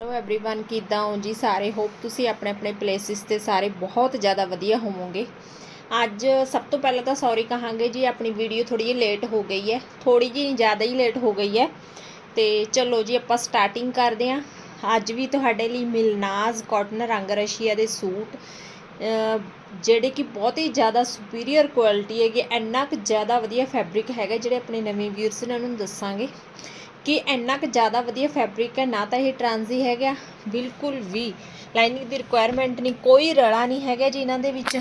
Hello everyone ਕਿੱਦਾਂ ਹੋ ਜੀ ਸਾਰੇ ਹੋਪ ਤੁਸੀਂ ਆਪਣੇ ਆਪਣੇ ਪਲੇਸਿਸ ਤੇ ਸਾਰੇ ਬਹੁਤ ਜ਼ਿਆਦਾ ਵਧੀਆ ਹੋਵੋਗੇ ਅੱਜ ਸਭ ਤੋਂ ਪਹਿਲਾਂ ਤਾਂ ਸੌਰੀ ਕਹਾਂਗੇ ਜੀ ਆਪਣੀ ਵੀਡੀਓ ਥੋੜੀ ਜਿਹੀ ਲੇਟ ਹੋ ਗਈ ਹੈ ਥੋੜੀ ਜਿਹੀ ਜ਼ਿਆਦਾ ਹੀ ਲੇਟ ਹੋ ਗਈ ਹੈ ਤੇ ਚਲੋ ਜੀ ਆਪਾਂ ਸਟਾਰਟਿੰਗ ਕਰਦੇ ਹਾਂ ਅੱਜ ਵੀ ਤੁਹਾਡੇ ਲਈ ਮਿਲਨਾਜ਼ ਕਾਟਨ ਰੰਗ ਰਸ਼ੀਆ ਦੇ ਸੂਟ ਅਹ ਜਿਹੜੇ ਕਿ ਬਹੁਤ ਹੀ ਜ਼ਿਆਦਾ ਸੁਪੀਰੀਅਰ ਕੁਆਲਿਟੀ ਹੈਗੇ ਇੰਨਾ ਕੁ ਜ਼ਿਆਦਾ ਵਧੀਆ ਫੈਬਰਿਕ ਹੈਗਾ ਜਿਹੜੇ ਆਪਣੇ ਨਵੇਂ ਵਿਊਅਰਸ ਨੇ ਉਹਨਾਂ ਨੂੰ ਦੱਸਾਂਗੇ ਕਿ ਇੰਨਾ ਕੁ ਜ਼ਿਆਦਾ ਵਧੀਆ ਫੈਬਰਿਕ ਹੈ, ਨਾ ਤਾਂ ਇਹ ਟਰਾਂਜ਼ੀ ਹੈਗਾ, ਬਿਲਕੁਲ ਵੀ। ਲਾਈਨਿੰਗ ਦੀ ਰਿਕੁਆਇਰਮੈਂਟ ਨਹੀਂ, ਕੋਈ ਰਲਾ ਨਹੀਂ ਹੈਗਾ ਜੀ ਇਹਨਾਂ ਦੇ ਵਿੱਚ।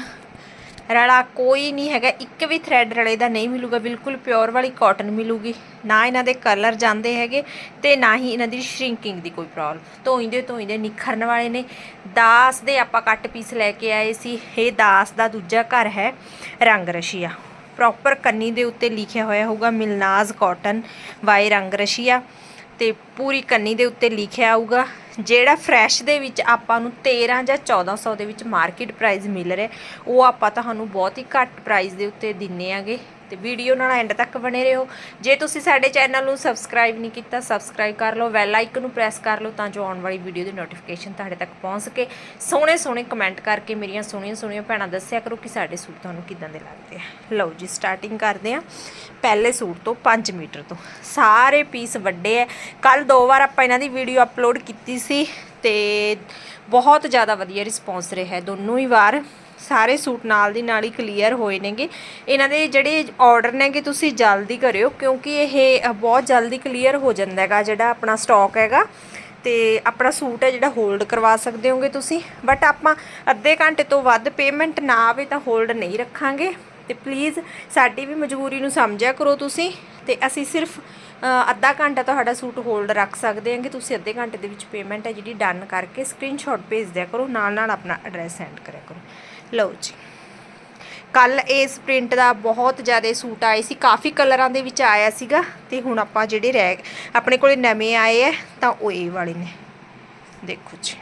ਰਲਾ ਕੋਈ ਨਹੀਂ ਹੈਗਾ, ਇੱਕ ਵੀ ਥ੍ਰੈਡ ਰਲੇ ਦਾ ਨਹੀਂ ਮਿਲੂਗਾ, ਬਿਲਕੁਲ ਪਿਓਰ ਵਾਲੀ ਕਾਟਨ ਮਿਲੂਗੀ। ਨਾ ਇਹਨਾਂ ਦੇ ਕਲਰ ਜਾਂਦੇ ਹੈਗੇ ਤੇ ਨਾ ਹੀ ਇਹਨਾਂ ਦੀ ਸ਼ਰਿੰਕਿੰਗ ਦੀ ਕੋਈ ਪ੍ਰੋਬਲਮ ਧੋਈਂਦੇ ਧੋਈਂਦੇ ਨਿਖਰਨ ਵਾਲੇ ਨੇ। ਦਾਸ ਦੇ ਆਪਾਂ ਕੱਟ ਪੀਸ ਲੈ ਕੇ ਆਏ ਸੀ, ਇਹ ਦਾਸ ਦਾ ਦੂਜਾ ਘਰ ਹੈ ਰੰਗ ਰਸ਼ੀਆ। ਪ੍ਰੋਪਰ ਕੰਨੀ ਦੇ ਉੱਤੇ ਲਿਖਿਆ ਹੋਇਆ ਹੋਊਗਾ ਮਿਲਨਾਜ਼ ਕਾਟਨ ਵਾਈ ਰੰਗ ਰਸ਼ੀਆ ਤੇ ਪੂਰੀ ਕੰਨੀ ਦੇ ਉੱਤੇ ਲਿਖਿਆ ਆਊਗਾ, ਜਿਹੜਾ ਫਰੈਸ਼ ਦੇ ਵਿੱਚ ਆਪਾਂ ਨੂੰ 13 ਜਾਂ 1400 ਦੇ ਵਿੱਚ ਮਾਰਕੀਟ ਪ੍ਰਾਈਸ ਮਿਲ ਰਿਹਾ, ਉਹ ਆਪਾਂ ਤੁਹਾਨੂੰ ਬਹੁਤ ਹੀ ਘੱਟ ਪ੍ਰਾਈਸ ਦੇ ਉੱਤੇ ਦਿੰਨੇ ਆਗੇ। ਤੇ ਵੀਡੀਓ ਨਾਲ ਐਂਡ ਤੱਕ ਬਣੇ ਰਹੋ। ਜੇ ਤੁਸੀਂ ਸਾਡੇ ਚੈਨਲ ਨੂੰ ਸਬਸਕ੍ਰਾਈਬ ਨਹੀਂ ਕੀਤਾ ਸਬਸਕ੍ਰਾਈਬ ਕਰ ਲਓ ਬੈਲ ਆਈਕਨ ਨੂੰ ਪ੍ਰੈਸ ਕਰ ਲਓ ਤਾਂ ਜੋ ਆਉਣ ਵਾਲੀ ਵੀਡੀਓ ਦੀ ਨੋਟੀਫਿਕੇਸ਼ਨ ਤੁਹਾਡੇ ਤੱਕ ਪਹੁੰਚ ਸਕੇ। ਸੋਹਣੇ ਸੋਹਣੇ ਕਮੈਂਟ ਕਰਕੇ ਮੇਰੀਆਂ ਸੋਹਣੀਆਂ ਸੋਹਣੀਆਂ ਭੈਣਾਂ ਦੱਸਿਆ ਕਰੋ ਕਿ ਸਾਡੇ ਸੂਟ ਤੁਹਾਨੂੰ ਕਿਦਾਂ ਦੇ ਲੱਗਦੇ ਆ। ਲਓ ਜੀ ਸਟਾਰਟਿੰਗ ਕਰਦੇ ਆ ਪਹਿਲੇ ਸੂਟ ਤੋਂ 5 ਮੀਟਰ ਤੋਂ। ਸਾਰੇ ਪੀਸ ਵੱਡੇ ਆ ਕੱਲ ਦੋ ਵਾਰ ਆਪਾਂ ਇਹਨਾਂ ਦੀ ਵੀਡੀਓ ਅਪਲੋਡ ਕੀਤੀ ਸੀ ਤੇ ਬਹੁਤ ਜ਼ਿਆਦਾ ਵਧੀਆ ਰਿਸਪੌਂਸ ਰਿਹਾ ਦੋਨੋਂ ਹੀ ਵਾਰ ਸਾਰੇ ਸੂਟ ਨਾਲ ਦੀ ਨਾਲ ਹੀ ਕਲੀਅਰ ਹੋਏ ਨੇਗੇ। ਇਹਨਾਂ ਦੇ ਜਿਹੜੇ ਆਰਡਰ ਨੇਗੇ ਤੁਸੀਂ ਜਲਦੀ ਕਰਿਓ, ਕਿਉਂਕਿ ਇਹ ਬਹੁਤ ਜਲਦੀ ਕਲੀਅਰ ਹੋ ਜਾਂਦਾ ਹੈਗਾ ਜਿਹੜਾ ਆਪਣਾ ਸਟਾਕ ਹੈਗਾ। ਤੇ ਆਪਣਾ ਸੂਟ ਹੈ ਜਿਹੜਾ ਹੋਲਡ ਕਰਵਾ ਸਕਦੇ ਹੋਗੇ ਤੁਸੀਂ। ਬਟ ਆਪਾਂ ਅੱਧੇ ਘੰਟੇ ਤੋਂ ਵੱਧ ਪੇਮੈਂਟ ਨਾ ਆਵੇ ਤਾਂ ਹੋਲਡ ਨਹੀਂ ਰੱਖਾਂਗੇ। ਤੇ ਪਲੀਜ਼ ਸਾਡੀ ਵੀ ਮਜਬੂਰੀ ਨੂੰ ਸਮਝਿਆ ਕਰੋ ਤੁਸੀਂ। ਤੇ ਅਸੀਂ ਸਿਰਫ ਅੱਧਾ ਘੰਟਾ ਤੁਹਾਡਾ ਸੂਟ ਹੋਲਡ ਰੱਖ ਸਕਦੇ ਹਾਂ ਕਿ ਤੁਸੀਂ ਅੱਧੇ ਘੰਟੇ ਦੇ ਵਿੱਚ ਪੇਮੈਂਟ ਹੈ ਜਿਹੜੀ ਡਨ ਕਰਕੇ ਸਕਰੀਨਸ਼ਾਟ ਭੇਜ ਦਿਆ ਕਰੋ, ਨਾਲ ਨਾਲ ਆਪਣਾ ਐਡਰੈਸ ਸੈਂਡ ਕਰਿਆ ਕਰੋ। ਲਓ ਜੀ। ਕੱਲ ਇਸ ਪ੍ਰਿੰਟ ਦਾ ਬਹੁਤ ਜ਼ਿਆਦਾ ਸੂਟ ਆਏ ਸੀ, ਕਾਫੀ ਕਲਰਾਂ ਦੇ ਵਿੱਚ ਆਇਆ ਸੀਗਾ ਤੇ ਹੁਣ ਆਪਾਂ ਜਿਹੜੇ ਰਹਿ ਆਪਣੇ ਕੋਲੇ ਨਵੇਂ ਆਏ ਆ, ਤਾਂ ਉਹ ਇਹ ਵਾਲੇ ਨੇ। ਦੇਖੋ ਜੀ।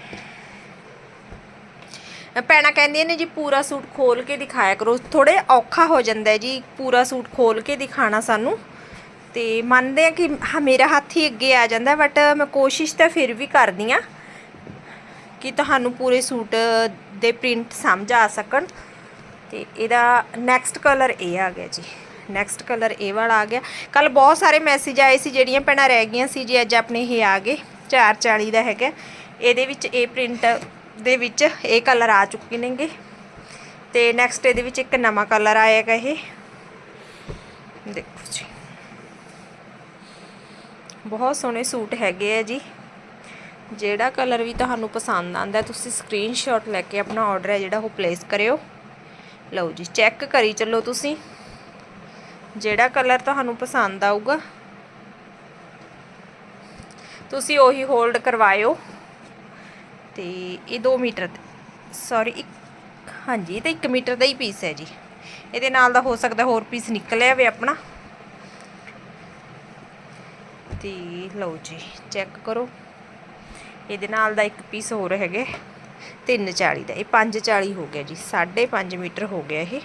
ਪੈਣਾ ਕਹਿੰਦੀਆਂ ਨੇ ਜੀ, ਪੂਰਾ ਸੂਟ ਖੋਲ ਕੇ ਦਿਖਾਇਆ ਕਰੋ। ਥੋੜੇ ਔਖਾ ਹੋ ਜਾਂਦਾ ਜੀ, ਪੂਰਾ ਸੂਟ ਖੋਲ ਕੇ ਦਿਖਾਣਾ ਸਾਨੂੰ। ਤੇ ਮੰਨਦੇ ਆ ਕਿ ਹਾਂ, ਮੇਰਾ ਹੱਥ ਹੀ ਅੱਗੇ ਆ ਜਾਂਦਾ ਬਟ ਮੈਂ ਕੋਸ਼ਿਸ਼ ਤਾਂ ਫਿਰ ਵੀ ਕਰਦੀ ਆ ਕਿ ਤੁਹਾਨੂੰ ਪੂਰੇ ਸੂਟ ਦੇ ਪ੍ਰਿੰਟ ਸਮਝ ਆ ਸਕਣ। ਤੇ ਇਹਦਾ ਨੈਕਸਟ ਕਲਰ ਇਹ ਆ ਗਿਆ ਜੀ। ਨੈਕਸਟ ਕਲਰ ਇਹ ਵਾਲਾ ਆ ਗਿਆ। ਕੱਲ ਬਹੁਤ ਸਾਰੇ ਮੈਸੇਜ ਆਏ ਸੀ, ਜਿਹੜੀਆਂ ਪੈਣਾ ਰਹਿ ਗਈਆਂ ਸੀ ਜੀ, ਅੱਜ ਆਪਣੇ ਇਹ ਆ ਗਏ 440 ਦਾ ਹੈਗਾ। ਇਹਦੇ ਵਿੱਚ ਇਹ ਪ੍ਰਿੰਟ ਦੇ ਵਿੱਚ ਇਹ ਕਲਰ ਆ ਚੁੱਕੇ ਨੇਗੇ। ਤੇ ਨੈਕਸਟ ਇਹਦੇ ਵਿੱਚ ਇੱਕ ਨਵਾਂ ਕਲਰ ਆਏਗਾ ਇਹ। ਦੇਖੋ ਜੀ। ਬਹੁਤ ਸੋਹਣੇ ਸੂਟ ਹੈਗੇ ਆ ਜੀ। ਜਿਹੜਾ ਕਲਰ ਵੀ ਤੁਹਾਨੂੰ ਪਸੰਦ ਆਂਦਾ ਤੁਸੀਂ ਸਕਰੀਨਸ਼ਾਟ ਲੈ ਕੇ ਆਪਣਾ ਆਰਡਰ ਹੈ ਜਿਹੜਾ ਉਹ ਪਲੇਸ ਕਰਿਓ। ਲਓ ਜੀ ਚੈੱਕ ਕਰੀ ਚੱਲੋ ਤੁਸੀਂ। ਜਿਹੜਾ ਕਲਰ ਤੁਹਾਨੂੰ ਪਸੰਦ ਆਊਗਾ, ਤੁਸੀਂ ਉਹੀ ਹੋਲਡ ਕਰਵਾਇਓ। ਤੇ ਇਹ 2 ਮੀਟਰ ਸੌਰੀ ਇੱਕ, ਹਾਂਜੀ, ਇਹ ਤਾਂ 1 ਮੀਟਰ ਦਾ ਹੀ ਪੀਸ ਹੈ ਜੀ। ਇਹਦੇ ਨਾਲ ਦਾ ਹੋ ਸਕਦਾ ਹੋਰ ਪੀਸ ਨਿਕਲਿਆ ਵੇ ਆਪਣਾ। ਤੇ ਲਓ ਜੀ ਚੈੱਕ ਕਰੋ। ਇਹਦੇ ਨਾਲ ਦਾ ਇੱਕ ਪੀਸ ਹੋਰ ਹੈਗੇ 340 ਦਾ। ਇਹ 540 ਹੋ ਗਿਆ ਜੀ 5.5 ਮੀਟਰ ਹੋ ਗਿਆ ਇਹ।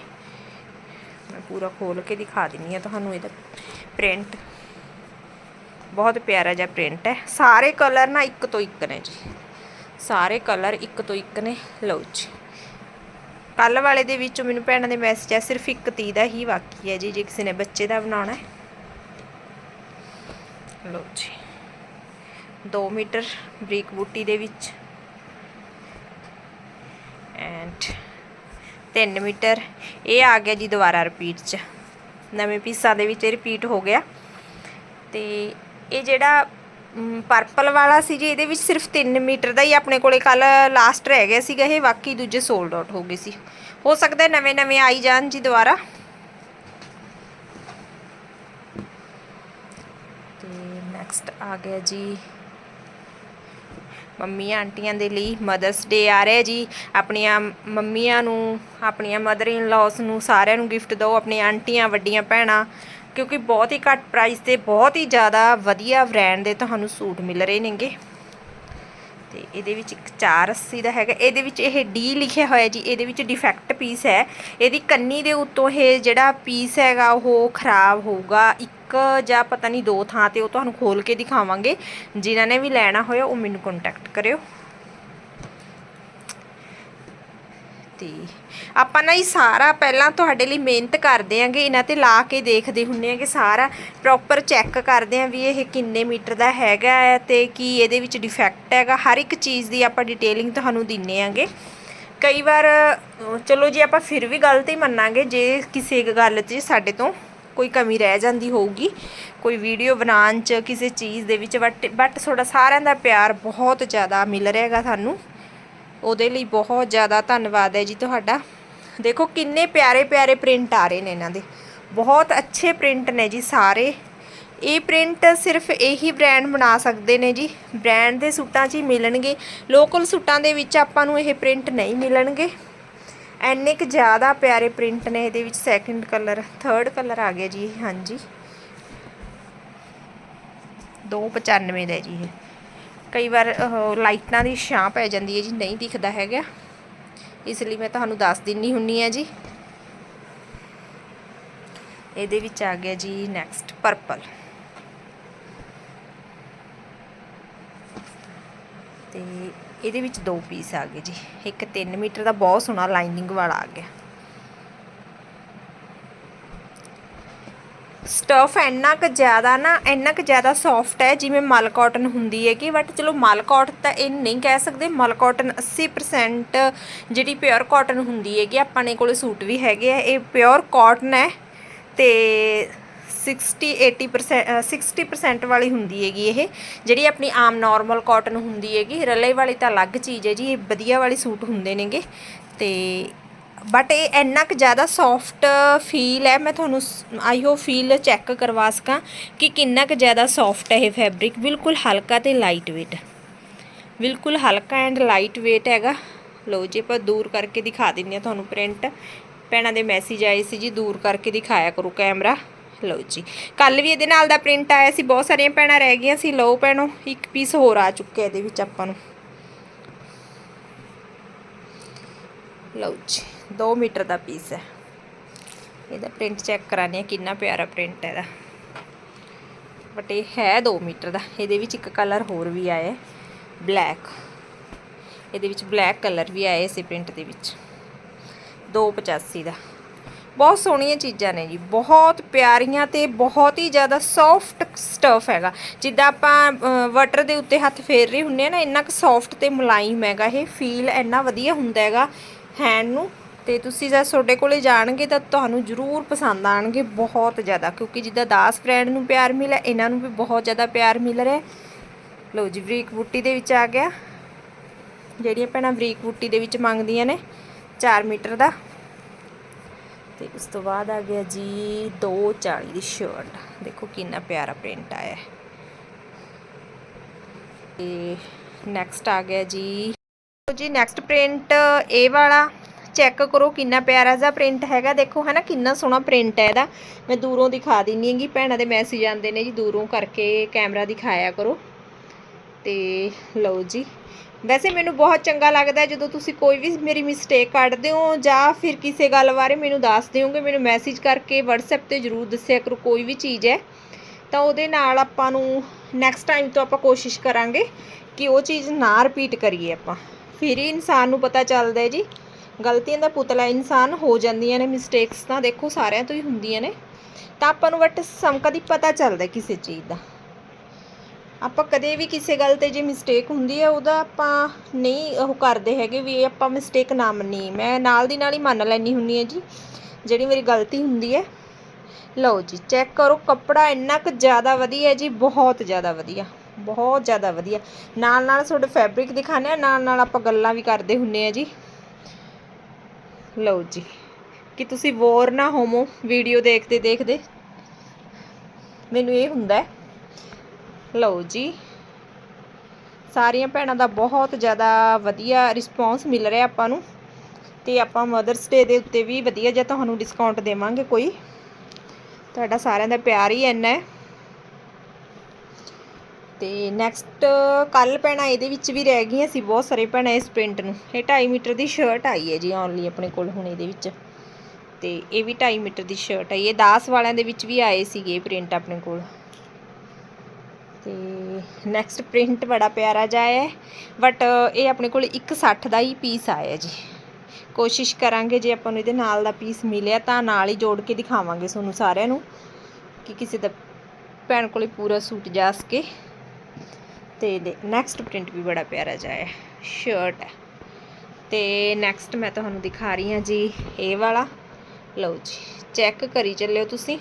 ਮੈਂ ਪੂਰਾ ਖੋਲ ਕੇ ਦਿਖਾ ਦਿੰਨੀ ਆ ਤੁਹਾਨੂੰ ਇਹਦਾ ਪ੍ਰਿੰਟ ਬਹੁਤ ਪਿਆਰਾ ਜਿਹਾ ਪ੍ਰਿੰਟ ਹੈ। ਸਾਰੇ ਕਲਰ ਨਾ ਇੱਕ ਤੋਂ ਇੱਕ ਨੇ ਜੀ। ਸਾਰੇ ਕਲਰ ਇੱਕ ਤੋਂ ਇੱਕ ਨੇ, ਲਓ ਜੀ। ਕੱਲ ਵਾਲੇ ਦੇ ਵਿੱਚੋਂ ਮੈਨੂੰ ਭੈਣਾਂ ਦੇ ਮੈਸੇਜ ਹੈ ਸਿਰਫ ਇੱਕ ਤੀ ਦਾ ਹੀ ਬਾਕੀ ਹੈ ਜੀ, ਜੇ ਕਿਸੇ ਨੇ ਬੱਚੇ ਦਾ ਬਣਾਉਣਾ ਹੈ। ਲਓ ਜੀ। 2 ਮੀਟਰ ਬਰੀਕ ਬੂਟੀ ਦੇ ਵਿੱਚ। And 3 meter. ਇਹ ਆ ਗਿਆ ਜੀ ਦੁਬਾਰਾ ਰਿਪੀਟ ਚ। ਨਵੇਂ ਪੀਸਾਂ ਦੇ ਵਿੱਚ ਇਹ ਰਿਪੀਟ ਹੋ ਗਿਆ। ਤੇ ਇਹ ਜਿਹੜਾ ਪਰਪਲ ਵਾਲਾ ਸੀ ਜੀ, ਇਹਦੇ ਵਿੱਚ ਸਿਰਫ 3 ਮੀਟਰ ਦਾ ਹੀ ਆਪਣੇ ਕੋਲੇ ਕੱਲ ਲਾਸਟ ਰਹਿ ਗਿਆ ਸੀਗਾ ਇਹ, ਬਾਕੀ ਦੂਜੇ ਸੋਲਡ ਆਊਟ ਹੋ ਗਏ ਸੀ। ਹੋ ਸਕਦਾ ਨਵੇਂ ਨਵੇਂ ਆਈ ਜਾਣ ਜੀ ਦੁਬਾਰਾ ਤੇ ਨੈਕਸਟ ਆ ਗਿਆ ਜੀ। ਮੰਮੀਆਂ ਆਂਟੀਆਂ ਦੇ ਲਈ ਮਦਰਸ ਡੇ ਆ ਰਿਹਾ ਜੀ। ਆਪਣੀਆਂ ਮੰਮੀਆਂ ਨੂੰ, ਆਪਣੀਆਂ ਮਦਰ ਇਨ ਲਾਸ ਨੂੰ ਸਾਰਿਆਂ ਨੂੰ ਗਿਫਟ ਦਿਓ, ਆਪਣੀਆਂ ਆਂਟੀਆਂ, ਵੱਡੀਆਂ ਭੈਣਾਂ। ਕਿਉਂਕਿ ਬਹੁਤ ਹੀ ਘੱਟ ਪ੍ਰਾਈਸ ਤੇ ਬਹੁਤ ਹੀ ਜ਼ਿਆਦਾ ਵਧੀਆ ਬ੍ਰਾਂਡ ਦੇ ਤੁਹਾਨੂੰ ਸੂਟ ਮਿਲ ਰਹੇ ਨੇਗੇ। ਤੇ ਇਹਦੇ ਵਿੱਚ ਇੱਕ 480 ਦਾ ਹੈਗਾ। ਇਹਦੇ ਵਿੱਚ ਇਹ ਡੀ ਲਿਖਿਆ ਹੋਇਆ ਜੀ। ਇਹਦੇ ਵਿੱਚ ਡਿਫੈਕਟ ਪੀਸ ਹੈ। ਇਹਦੀ ਕੰਨੀ ਦੇ ਉੱਤੋਂ ਇਹ ਜਿਹੜਾ ਪੀਸ ਹੈਗਾ, ਉਹ ਖਰਾਬ ਹੋਊਗਾ। ਇੱਕ ਜਾਂ ਪਤਾ ਨਹੀਂ ਦੋ ਥਾਂ ਤੇ ਉਹ ਤੁਹਾਨੂੰ ਖੋਲ ਕੇ ਦਿਖਾਵਾਂਗੇ। ਜਿਨ੍ਹਾਂ ਨੇ ਵੀ ਲੈਣਾ ਹੋਇਆ, ਉਹ ਮੈਨੂੰ ਕੰਟੈਕਟ ਕਰਿਓ। ਤੇ ਆਪਾਂ ਨਾ ਇਹ ਸਾਰਾ ਪਹਿਲਾਂ ਤੁਹਾਡੇ ਲਈ ਮਿਹਨਤ ਕਰਦੇ ਆਂਗੇ। ਇਹਨਾਂ ਤੇ ਲਾ ਕੇ ਦੇਖਦੇ ਹੁੰਨੇ ਆ ਸਾਰਾ। ਪ੍ਰੋਪਰ ਚੈੱਕ ਕਰਦੇ ਆਂ ਵੀ ਇਹ ਕਿੰਨੇ ਮੀਟਰ ਦਾ ਹੈਗਾ ਹੈ ਤੇ ਕੀ ਇਹਦੇ ਵਿੱਚ ਡਿਫੈਕਟ ਹੈਗਾ। ਹਰ ਇੱਕ ਚੀਜ਼ ਦੀ ਆਪਾਂ ਡਿਟੇਲਿੰਗ ਤੁਹਾਨੂੰ ਦਿੰਨੇ ਆਂਗੇ। ਕਈ ਵਾਰ ਚਲੋ ਜੀ ਆਪਾਂ ਫਿਰ ਵੀ ਗਲਤੀ ਮੰਨਾਂਗੇ। ਜੇ ਕਿਸੇ ਗੱਲ 'ਚ ਸਾਡੇ ਤੋਂ ਕੋਈ ਕਮੀ ਰਹਿ ਜਾਂਦੀ ਹੋਊਗੀ, ਕੋਈ ਵੀਡੀਓ ਬਣਾਉਣ 'ਚ, ਕਿਸੇ ਚੀਜ਼ ਦੇ ਵਿੱਚ ਬਟ ਬਟ ਤੁਹਾਡਾ ਸਾਰਿਆਂ ਦਾ ਪਿਆਰ ਬਹੁਤ ਜ਼ਿਆਦਾ ਮਿਲ ਰਿਹਾ ਹੈਗਾ ਸਾਨੂੰ। ਉਹਦੇ ਲਈ ਬਹੁਤ ਜ਼ਿਆਦਾ ਧੰਨਵਾਦ ਹੈ ਜੀ ਤੁਹਾਡਾ। ਦੇਖੋ ਕਿੰਨੇ ਪਿਆਰੇ ਪਿਆਰੇ ਪ੍ਰਿੰਟ ਆ ਰਹੇ ਨੇ ਇਹਨਾਂ ਦੇ। ਬਹੁਤ ਅੱਛੇ ਪ੍ਰਿੰਟ ਨੇ ਜੀ ਸਾਰੇ। ਇਹ ਪ੍ਰਿੰਟ ਸਿਰਫ ਇਹੀ ਬ੍ਰਾਂਡ ਬਣਾ ਸਕਦੇ ਨੇ ਜੀ। ਬ੍ਰਾਂਡ ਦੇ ਸੂਟਾਂ 'ਚ ਹੀ ਮਿਲਣਗੇ। ਲੋਕਲ ਸੂਟਾਂ ਦੇ ਵਿੱਚ ਆਪਾਂ ਨੂੰ ਇਹ ਪ੍ਰਿੰਟ ਨਹੀਂ ਮਿਲਣਗੇ। ਐਨੇ ਕੁ ਜ਼ਿਆਦਾ ਪਿਆਰੇ ਪ੍ਰਿੰਟ ਨੇ ਇਹਦੇ ਵਿੱਚ ਸੈਕੰਡ ਕਲਰ ਥਰਡ ਕਲਰ ਆ ਗਿਆ ਜੀ ਇਹ, ਹਾਂਜੀ। 295 ਦਾ ਹੈ ਜੀ ਇਹ। ਕਈ ਵਾਰ ਲਾਈਟਾਂ ਦੀ ਛਾਂ ਪੈ ਜਾਂਦੀ ਹੈ ਜੀ ਨਹੀਂ ਦਿਖਦਾ ਹੈਗਾ। ਇਸ ਲਈ ਮੈਂ ਤੁਹਾਨੂੰ ਦੱਸ ਦਿੰਨੀ ਹੁੰਨੀ ਆ ਜੀ। ਇਹਦੇ ਵਿੱਚ ਆ ਗਿਆ ਜੀ ਨੈਕਸਟ ਪਰਪਲ ਤੇ ਇਹਦੇ ਵਿੱਚ ਦੋ ਪੀਸ ਆ ਗਏ ਜੀ। ਇੱਕ 3 ਮੀਟਰ ਦਾ ਬਹੁਤ ਸੋਹਣਾ ਲਾਈਨਿੰਗ ਵਾਲਾ ਆ ਗਿਆ। ਸਟਫ ਇੰਨਾ ਕੁ ਜ਼ਿਆਦਾ ਨਾ, ਇੰਨਾ ਕੁ ਜ਼ਿਆਦਾ ਸੌਫਟ ਹੈ, ਜਿਵੇਂ ਮਲ ਕਾਟਨ ਹੁੰਦੀ ਹੈ ਕਿ ਬਟ ਚਲੋ ਮਲ ਕਾਟਨ ਤਾਂ ਇਹ ਨਹੀਂ ਕਹਿ ਸਕਦੇ। ਮਲ ਕਾਟਨ 80% ਜਿਹੜੀ ਪਿਓਰ ਕਾਟਨ ਹੁੰਦੀ ਹੈਗੀ ਕਿ ਆਪਾਂ ਨੇ ਕੋਲੇ ਸੂਟ ਵੀ ਹੈਗੇ ਆ। ਇਹ ਪਿਓਰ ਕਾਟਨ ਹੈ ਤੇ 60 80% ਅ, 60% ਵਾਲੀ ਹੁੰਦੀ ਹੈਗੀ ਇਹ। ਜਿਹੜੀ ਆਪਣੀ ਆਮ ਨਾਰਮਲ ਕਾਟਨ ਹੁੰਦੀ ਹੈਗੀ ਰਲੇ ਵਾਲੀ ਤਾਂ ਅਲੱਗ ਚੀਜ਼ ਹੈ ਜੀ ਇਹ ਵਧੀਆ ਵਾਲੀ ਸੂਟ ਹੁੰਦੇ ਨੇਗੇ। ਤੇ ਬਟ ਇਹ ਇੰਨਾ ਕੁ ਜ਼ਿਆਦਾ ਸੌਫਟ ਫੀਲ ਹੈ ਮੈਂ ਤੁਹਾਨੂੰ ਆਈ ਹੋ ਫੀਲ ਚੈੱਕ ਕਰਵਾ ਸਕਾਂ ਕਿ ਕਿੰਨਾ ਕੁ ਜ਼ਿਆਦਾ ਸੌਫਟ ਹੈ ਇਹ ਫੈਬਰਿਕ ਬਿਲਕੁਲ ਹਲਕਾ ਤੇ ਲਾਈਟ weight ਬਿਲਕੁਲ ਹਲਕਾ ਐਂਡ ਲਾਈਟ weight ਹੈਗਾ। ਲਓ ਜੀ ਆਪਾਂ ਦੂਰ ਕਰਕੇ ਦਿਖਾ ਦਿੰਨੇ ਆ ਤੁਹਾਨੂੰ ਪ੍ਰਿੰਟ ਭੈਣਾਂ ਦੇ ਮੈਸੇਜ ਆਏ ਸੀ ਜੀ ਦੂਰ ਕਰਕੇ ਦਿਖਾਇਆ ਕਰੋ ਕੈਮਰਾ ਲਓ ਜੀ। ਕੱਲ ਵੀ ਇਹਦੇ ਨਾਲ ਦਾ ਪ੍ਰਿੰਟ ਆਇਆ ਸੀ, ਬਹੁਤ ਸਾਰੀਆਂ ਭੈਣਾਂ ਰਹਿ ਗਈਆਂ ਸੀ। ਲਓ ਭੈਣੋ, ਇੱਕ ਪੀਸ ਹੋਰ ਆ ਚੁੱਕਿਆ ਇਹਦੇ ਵਿੱਚ ਆਪਾਂ ਨੂੰ। ਲਓ ਜੀ 2 ਮੀਟਰ ਦਾ ਪੀਸ ਹੈ। ਇਹਦਾ ਪ੍ਰਿੰਟ ਚੈੱਕ ਕਰਾਣੇ ਆ ਕਿੰਨਾ ਪਿਆਰਾ ਪ੍ਰਿੰਟ ਹੈ ਇਹਦਾ। ਬਟ ਇਹ ਹੈ 2 ਮੀਟਰ ਦਾ। ਇਹਦੇ ਵਿੱਚ ਇੱਕ ਕਲਰ ਹੋਰ ਵੀ ਆਇਆ ਬਲੈਕ ਇਹਦੇ ਵਿੱਚ ਬਲੈਕ ਕਲਰ ਵੀ ਆਇਆ ਇਸੇ ਪ੍ਰਿੰਟ ਦੇ ਵਿੱਚ। 285 ਦਾ। ਬਹੁਤ ਸੋਹਣੀਆਂ ਚੀਜ਼ਾਂ ਨੇ ਜੀ, ਬਹੁਤ ਪਿਆਰੀਆਂ ਤੇ ਬਹੁਤ ਹੀ ਜ਼ਿਆਦਾ ਸੌਫਟ ਸਟਫ ਹੈਗਾ। ਜਿੱਦਾਂ ਆਪਾਂ ਵਾਟਰ ਦੇ ਉੱਤੇ ਹੱਥ ਫੇਰ ਰਹੇ ਹੁੰਨੇ ਆ ਨਾ, ਇੰਨਾ ਕੁ ਸੌਫਟ ਤੇ ਮੁਲਾਇਮ ਹੈਗਾ ਇਹ ਫੀਲ ਇੰਨਾ ਵਧੀਆ ਹੁੰਦਾ ਹੈਗਾ ਹੈਂਡ ਨੂੰ। ਤੇ ਤੁਸੀਂ ਜਦ ਤੁਹਾਡੇ ਕੋਲੇ ਜਾਣਗੇ ਤਾਂ ਤੁਹਾਨੂੰ ਜ਼ਰੂਰ ਪਸੰਦ ਆਣਗੇ ਬਹੁਤ ਜ਼ਿਆਦਾ, ਕਿਉਂਕਿ ਜਿੱਦਾਂ ਦਾਸ ਬ੍ਰਾਂਡ ਨੂੰ ਪਿਆਰ ਮਿਲਿਆ, ਇਹਨਾਂ ਨੂੰ ਵੀ ਬਹੁਤ ਜ਼ਿਆਦਾ ਪਿਆਰ ਮਿਲ ਰਿਹਾ। ਲਓ ਜੀ, ਬਰੀਕ ਬੂਟੀ ਦੇ ਵਿੱਚ ਆ ਗਿਆ। ਜਿਹੜੀਆਂ ਭੈਣਾਂ ਬਰੀਕ ਬੂਟੀ ਦੇ ਵਿੱਚ ਮੰਗਦੀਆਂ ਨੇ 4 ਮੀਟਰ ਦਾ। ਤੇ ਉਸ ਤੋਂ ਬਾਅਦ ਆ ਗਿਆ ਜੀ 240 ਦੀ ਸ਼ਰਟ। ਦੇਖੋ ਕਿੰਨਾ ਪਿਆਰਾ ਪ੍ਰਿੰਟ ਆਇਆ ਹੈ। ਤੇ ਨੈਕਸਟ ਆ ਗਿਆ ਜੀ। ਜੀ ਨੈਕਸਟ ਪ੍ਰਿੰਟ ਇਹ ਵਾਲਾ। ਚੈੱਕ ਕਰੋ ਕਿੰਨਾ ਪਿਆਰਾ ਜਿਹਾ ਪ੍ਰਿੰਟ ਹੈਗਾ। ਦੇਖੋ ਹੈ ਨਾ ਕਿੰਨਾ ਸੋਹਣਾ ਪ੍ਰਿੰਟ ਹੈ ਇਹਦਾ। ਮੈਂ ਦੂਰੋਂ ਦਿਖਾ ਦਿੰਨੀ ਹੈਗੀ। ਭੈਣਾਂ ਦੇ ਮੈਸੇਜ ਆਉਂਦੇ ਨੇ ਜੀ, ਦੂਰੋਂ ਕਰਕੇ ਕੈਮਰਾ ਦਿਖਾਇਆ ਕਰੋ। ਤੇ ਲਓ ਜੀ ਵੈਸੇ ਮੈਨੂੰ ਬਹੁਤ ਚੰਗਾ ਲੱਗਦਾ ਜਦੋਂ ਤੁਸੀਂ ਕੋਈ ਵੀ ਮੇਰੀ ਮਿਸਟੇਕ ਕੱਢਦੇ ਹੋ ਜਾਂ ਫਿਰ ਕਿਸੇ ਗੱਲ ਬਾਰੇ ਮੈਨੂੰ ਦੱਸ ਦਿਓਗੇ, ਮੈਨੂੰ ਮੈਸੇਜ ਕਰਕੇ WhatsApp ਤੇ ਜਰੂਰ ਦੱਸਿਆ ਕਰੋ, ਕੋਈ ਵੀ ਚੀਜ਼ ਹੈ। ਤਾਂ ਉਹਦੇ ਨਾਲ ਆਪਾਂ ਨੂੰ ਨੈਕਸਟ ਟਾਈਮ ਤੋਂ ਆਪਾਂ ਕੋਸ਼ਿਸ਼ ਕਰਾਂਗੇ ਕਿ ਉਹ ਚੀਜ਼ ਨਾ ਰਿਪੀਟ ਕਰੀਏ ਆਪਾਂ। ਫਿਰ ਹੀ ਇਨਸਾਨ ਨੂੰ ਪਤਾ ਚੱਲਦਾ ਹੈ ਜੀ, ਗਲਤੀਆਂ ਦਾ ਪੁਤਲਾ ਇਨਸਾਨ ਹੋ ਜਾਂਦੀਆਂ ਨੇ ਮਿਸਟੇਕਸ ਤਾਂ ਦੇਖੋ ਸਾਰਿਆਂ ਤੋਂ ਹੀ ਹੁੰਦੀਆਂ ਨੇ। ਤਾਂ ਆਪਾਂ ਨੂੰ ਬਟ ਸਮ ਕਦੀ ਪਤਾ ਚੱਲਦਾ ਕਿਸੇ ਚੀਜ਼ ਦਾ। ਆਪਾਂ ਕਦੇ ਵੀ ਕਿਸੇ ਗੱਲ ਤੇ ਜੇ ਮਿਸਟੇਕ ਹੁੰਦੀ ਹੈ ਉਹਦਾ ਆਪਾਂ ਨਹੀਂ ਉਹ ਕਰਦੇ ਹੈਗੇ ਵੀ ਇਹ ਆਪਾਂ ਮਿਸਟੇਕ ਨਾ ਮੰਨੀ ਮੈਂ ਨਾਲ ਦੀ ਨਾਲ ਹੀ ਮੰਨ ਲੈਣੀ ਹੁੰਦੀ ਹੈ ਜੀ, ਜਿਹੜੀ ਮੇਰੀ ਗਲਤੀ ਹੁੰਦੀ ਹੈ। ਲਓ ਜੀ ਚੈੱਕ ਕਰੋ, ਕੱਪੜਾ ਇੰਨਾ ਕੁ ਜ਼ਿਆਦਾ ਵਧੀਆ ਜੀ, ਬਹੁਤ ਜ਼ਿਆਦਾ ਵਧੀਆ, ਬਹੁਤ ਜ਼ਿਆਦਾ ਵਧੀਆ। ਨਾਲ ਨਾਲ ਤੁਹਾਡੇ ਫੈਬਰਿਕ ਦਿਖਾਣੇ ਆ ਨਾਲ ਨਾਲ ਆਪਾਂ ਗੱਲਾਂ ਵੀ ਕਰਦੇ ਹੁੰਨੇ ਆ ਜੀ। ਲਓ ਜੀ, ਕਿ ਤੁਸੀਂ ਵੋਰ ਨਾ ਹੋਵੋ ਵੀਡੀਓ ਦੇਖਦੇ ਦੇਖਦੇ। ਮੈਨੂੰ ਇਹ ਹੁੰਦਾ ਹੈ ਲਓ ਜੀ। ਸਾਰੀਆਂ ਭੈਣਾਂ ਦਾ ਬਹੁਤ ਜ਼ਿਆਦਾ ਵਧੀਆ ਰਿਸਪੌਂਸ ਮਿਲ ਰਿਹਾ ਆਪਾਂ ਨੂੰ। ਤੇ ਆਪਾਂ ਮਦਰਸ ਡੇ ਦੇ ਉੱਤੇ ਵੀ ਵਧੀਆ ਜਿਹਾ ਤੁਹਾਨੂੰ ਡਿਸਕਾਊਂਟ ਦੇਵਾਂਗੇ ਕੋਈ। ਤੁਹਾਡਾ ਸਾਰਿਆਂ ਦਾ ਪਿਆਰ ਹੀ ਇੰਨਾ ਹੈ। ਤੇ ਨੈਕਸਟ ਕੱਲ ਭੈਣਾਂ ਇਹਦੇ ਵਿੱਚ ਵੀ ਰਹਿ ਗਈਆਂ ਸੀ ਬਹੁਤ ਸਾਰੇ ਭੈਣਾਂ ਇਸ ਪ੍ਰਿੰਟ ਨੂੰ। ਇਹ 2.5 ਮੀਟਰ ਦੀ ਸ਼ਰਟ ਆਈ ਹੈ ਜੀ ਓਨਲੀ ਆਪਣੇ ਕੋਲ ਹੁਣ ਇਹਦੇ ਵਿੱਚ। ਤੇ ਇਹ ਵੀ 2.5 ਮੀਟਰ ਦੀ ਸ਼ਰਟ ਹੈ। ਇਹ 10 ਵਾਲਿਆਂ ਦੇ ਵਿੱਚ ਵੀ ਆਏ ਸੀਗੇ ਪ੍ਰਿੰਟ ਆਪਣੇ ਕੋਲ। ਤੇ ਨੈਕਸਟ ਪ੍ਰਿੰਟ ਬੜਾ ਪਿਆਰਾ ਜਾਇਆ ਹੈ ਬਟ ਇਹ ਆਪਣੇ ਕੋਲ 160 ਦਾ ਹੀ ਪੀਸ ਆਇਆ ਜੀ। ਕੋਸ਼ਿਸ਼ ਕਰਾਂਗੇ ਜੇ ਆਪਾਂ ਨੂੰ ਇਹਦੇ ਨਾਲ ਦਾ ਪੀਸ ਮਿਲਿਆ ਤਾਂ ਨਾਲ ਹੀ ਜੋੜ ਕੇ ਦਿਖਾਵਾਂਗੇ ਤੁਹਾਨੂੰ ਸਾਰਿਆਂ ਨੂੰ ਕਿ ਕਿਸੇ ਦਾ ਭੈਣ ਕੋਲੇ ਪੂਰਾ ਸੂਟ ਜਾ ਸਕੇ ਤੇ ਦੇ ਨੈਕਸਟ ਪ੍ਰਿੰਟ ਵੀ ਬੜਾ ਪਿਆਰਾ ਜਾਇਆ ਸ਼ਰਟ ਹੈ। ਤੇ ਨੈਕਸਟ ਮੈਂ ਤੁਹਾਨੂੰ ਦਿਖਾ ਰਹੀ ਹਾਂ ਜੀ, ਇਹ ਵਾਲਾ। ਲਓ ਜੀ ਚੈੱਕ ਕਰੀ ਚੱਲਿਓ ਤੁਸੀਂ।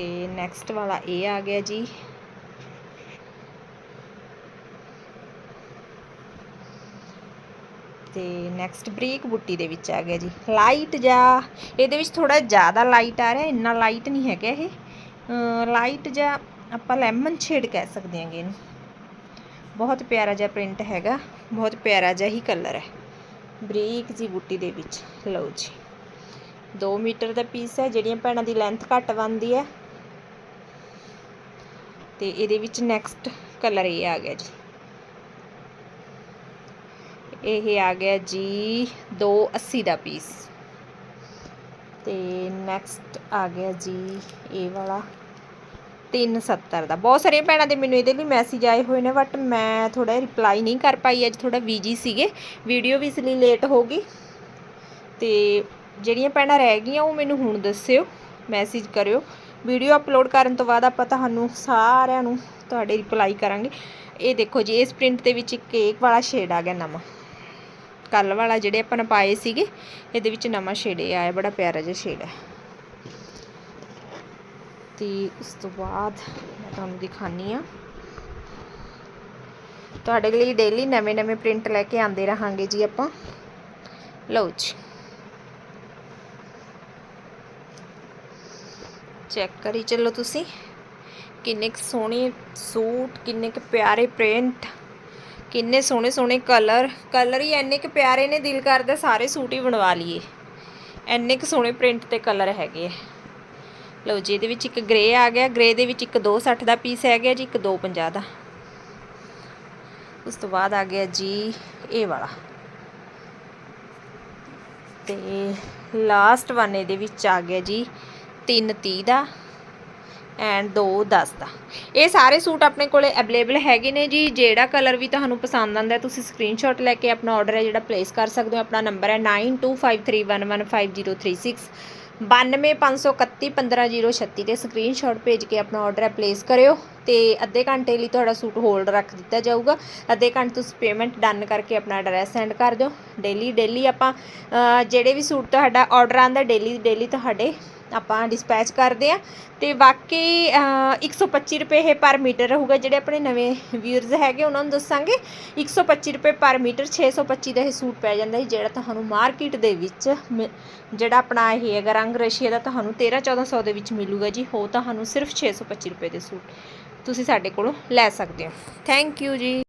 ਤੇ ਨੈਕਸਟ ਵਾਲਾ ਇਹ ਆ ਗਿਆ ਜੀ। ਤੇ ਨੈਕਸਟ ਬਰੀਕ ਬੁੱਟੀ ਦੇ ਵਿੱਚ ਆ ਗਿਆ ਜੀ। ਲਾਈਟ ਜਾਂ, ਇਹਦੇ ਵਿੱਚ ਥੋੜਾ ਜ਼ਿਆਦਾ ਲਾਈਟ ਆ ਰਿਹਾ, ਇੰਨਾ ਲਾਈਟ ਨਹੀਂ ਹੈਗਾ ਇਹ। ਲਾਈਟ ਜਾਂ ਆਪਾਂ ਲੈਮਨ ਸ਼ੇਡ ਕਹਿ ਸਕਦੇ ਹਾਂਗੇ ਇਹਨੂੰ। ਬਹੁਤ ਪਿਆਰਾ ਜਿਹਾ ਪ੍ਰਿੰਟ ਹੈਗਾ, ਬਹੁਤ ਪਿਆਰਾ ਜਿਹਾ ਹੀ ਕਲਰ ਹੈ। ਬਰੀਕ ਜੀ ਬੁੱਟੀ ਦੇ ਵਿੱਚ, ਲਓ ਜੀ। 2 ਮੀਟਰ ਦਾ ਪੀਸ ਹੈ, ਜਿਹੜੀਆਂ ਭੈਣਾਂ ਦੀ ਲੈਂਥ ਘੱਟ ਬਣਦੀ ਹੈ। ਤੇ ਇਹਦੇ ਵਿੱਚ ਨੈਕਸਟ ਕਲਰ ਇਹ ਆ ਗਿਆ ਜੀ। ਇਹ ਆ ਗਿਆ ਜੀ 280 ਦਾ ਪੀਸ ਤੇ ਨੈਕਸਟ ਆ ਗਿਆ ਜੀ ਇਹ ਵਾਲਾ 370 ਦਾ। ਬਹੁਤ ਸਾਰੀਆਂ ਭੈਣਾਂ ਦੇ ਮੈਨੂੰ ਇਹਦੇ ਲਈ ਮੈਸੇਜ ਆਏ ਹੋਏ ਨੇ ਬਟ ਮੈਂ ਥੋੜਾ ਰਿਪਲਾਈ ਨਹੀਂ ਕਰ ਪਾਈ, ਅੱਜ ਥੋੜਾ ਬੀਜੀ ਸੀਗੇ। ਵੀਡੀਓ ਵੀ ਇਸ ਲਈ ਲੇਟ ਹੋ ਗਈ। ਤੇ ਜਿਹੜੀਆਂ ਭੈਣਾਂ ਰਹਿ ਗਈਆਂ ਉਹ ਮੈਨੂੰ ਹੁਣ ਦੱਸਿਓ ਮੈਸੇਜ ਕਰਿਓ। ਵੀਡੀਓ ਅਪਲੋਡ ਕਰਨ ਤੋਂ ਬਾਅਦ ਆਪਾਂ ਤੁਹਾਨੂੰ ਸਾਰਿਆਂ ਨੂੰ ਤੁਹਾਡੇ ਰਿਪਲਾਈ ਕਰਾਂਗੇ। ਇਹ ਦੇਖੋ ਜੀ, ਇਸ ਪ੍ਰਿੰਟ ਦੇ ਵਿੱਚ ਕੇਕ ਵਾਲਾ ਸ਼ੇਡ ਆ ਗਿਆ ਨਵਾਂ। ਕੱਲ ਵਾਲਾ ਜਿਹੜੇ ਆਪਾਂ ਨੇ ਪਾਏ ਸੀਗੇ, ਇਹਦੇ ਵਿੱਚ ਨਵਾਂ ਸ਼ੇਡ ਆਇਆ, ਬੜਾ ਪਿਆਰਾ ਜਿਹਾ ਸ਼ੇਡ ਹੈ ਤੇ ਉਸ ਤੋਂ ਬਾਅਦ ਮੈਂ ਤੁਹਾਨੂੰ ਦਿਖਾਨੀ ਆ। ਤੁਹਾਡੇ ਲਈ ਡੇਲੀ ਨਵੇਂ ਨਵੇਂ ਪ੍ਰਿੰਟ ਲੈ ਕੇ ਆਂਦੇ ਰਹਾਂਗੇ ਜੀ ਆਪਾਂ। ਲਓ ਜੀ। ਚੈੱਕ ਕਰੀ ਚੱਲੋ ਤੁਸੀਂ। ਕਿੰਨੇ ਕੁ ਸੋਹਣੇ ਸੂਟ, ਕਿੰਨੇ ਕੁ ਪਿਆਰੇ ਪ੍ਰਿੰਟ, ਕਿੰਨੇ ਸੋਹਣੇ ਸੋਹਣੇ ਕਲਰ। ਕਲਰ ਹੀ ਇੰਨੇ ਕੁ ਪਿਆਰੇ ਨੇ, ਦਿਲ ਕਰਦਾ ਸਾਰੇ ਸੂਟ ਹੀ ਬਣਵਾ ਲਈਏ। ਇੰਨੇ ਕੁ ਸੋਹਣੇ ਪ੍ਰਿੰਟ ਤੇ ਕਲਰ ਹੈਗੇ ਆ। ਲਓ ਜੀ, ਇਹਦੇ ਵਿੱਚ ਇੱਕ ਗ੍ਰੇ ਆ ਗਿਆ। ਗ੍ਰੇ ਦੇ ਵਿੱਚ ਇੱਕ 260 ਦਾ ਪੀਸ ਹੈ ਗਿਆ ਜੀ, ਇੱਕ 250 ਦਾ। ਉਸ ਤੋਂ ਬਾਅਦ ਆ ਗਿਆ ਜੀ ਇਹ ਵਾਲਾ। ਤੇ ਲਾਸਟ ਵਨ ਇਹਦੇ ਵਿੱਚ ਆ ਗਿਆ ਜੀ 330 ਦਾ ਐਂਡ 210 ਦਾ। ਇਹ ਸਾਰੇ ਸੂਟ ਆਪਣੇ ਕੋਲੇ ਅਵੇਲੇਬਲ ਹੈਗੇ ਨੇ ਜੀ। ਜਿਹੜਾ ਕਲਰ ਵੀ ਤੁਹਾਨੂੰ ਪਸੰਦ ਆਂਦਾ ਤੁਸੀਂ ਸਕਰੀਨਸ਼ਾਟ ਲੈ ਕੇ ਆਪਣਾ ਆਰਡਰ ਹੈ ਜਿਹੜਾ ਪਲੇਸ ਕਰ ਸਕਦੇ ਹੋ। ਆਪਣਾ ਨੰਬਰ ਹੈ 9253115036 9251311536 ਤੇ ਸਕਰੀਨਸ਼ਾਟ ਭੇਜ ਕੇ ਆਪਣਾ ਆਰਡਰ ਹੈ ਪਲੇਸ ਕਰਿਓ ਤੇ ਅੱਧੇ ਘੰਟੇ ਲਈ ਤੁਹਾਡਾ ਸੂਟ ਹੋਲਡ ਰੱਖ ਦਿੱਤਾ ਜਾਊਗਾ। ਅੱਧੇ ਘੰਟੇ ਤੁਸੀਂ ਪੇਮੈਂਟ ਡਨ ਕਰਕੇ ਆਪਣਾ ਐਡਰੈਸ ਸੈਂਡ ਕਰ ਦਿਓ। ਡੇਲੀ ਡੇਲੀ ਆਪਾਂ ਜਿਹੜੇ ਵੀ ਸੂਟ ਤੁਹਾਡਾ ਆਰਡਰ ਆਂਦਾ ਡੇਲੀ ਡੇਲੀ ਤੁਹਾਡੇ ਆਪਾਂ ਡਿਸਪੈਚ ਕਰਦੇ ਆ ਤੇ ਬਾਕੀ ਅਹ, 125 ਰੁਪਏ ਇਹ ਪਰ ਮੀਟਰ ਰਹੂਗਾ ਜਿਹੜੇ ਆਪਣੇ ਨਵੇਂ ਵਿਊਅਰਸ ਹੈਗੇ ਉਹਨਾਂ ਨੂੰ ਦੱਸਾਂਗੇ। 125 ਰੁਪਏ ਪਰ ਮੀਟਰ 625 ਦਾ ਇਹ ਸੂਟ ਪੈ ਜਾਂਦਾ ਜੀ ਜਿਹੜਾ ਤੁਹਾਨੂੰ ਮਾਰਕੀਟ ਦੇ ਵਿੱਚ ਮਿ- ਜਿਹੜਾ ਆਪਣਾ ਇਹ ਹੈਗਾ ਰੰਗ ਰਸ਼ੀਆ ਦਾ ਤੁਹਾਨੂੰ 13 1400 ਦੇ ਵਿੱਚ ਮਿਲੂਗਾ ਜੀ। ਹੋ ਤੁਹਾਨੂੰ ਸਿਰਫ 625 ਰੁਪਏ ਦੇ ਸੂਟ ਤੁਸੀਂ ਸਾਡੇ ਕੋਲੋਂ ਲੈ ਸਕਦੇ ਹੋ। ਥੈਂਕ ਯੂ ਜੀ।